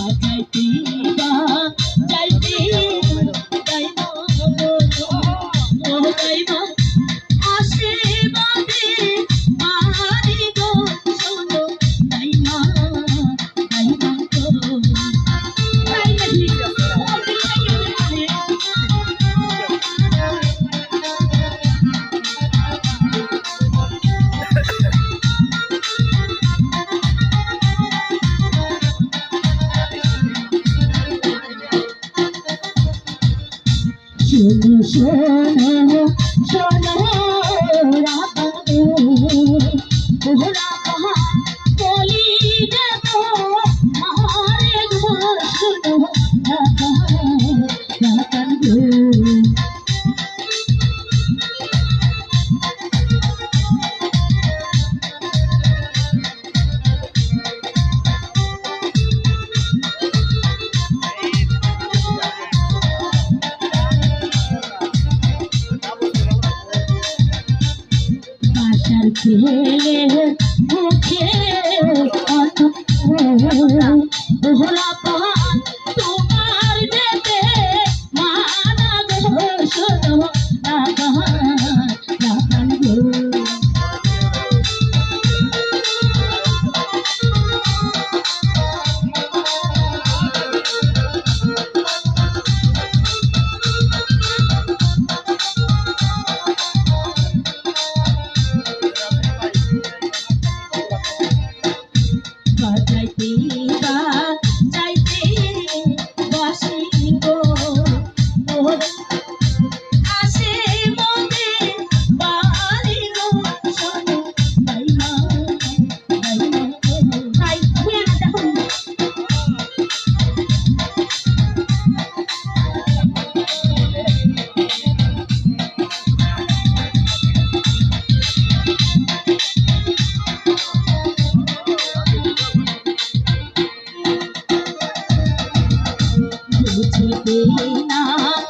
যাইতি যাইতি যাইব যাইব Thank you. ভোলা পা భగతీగా 你那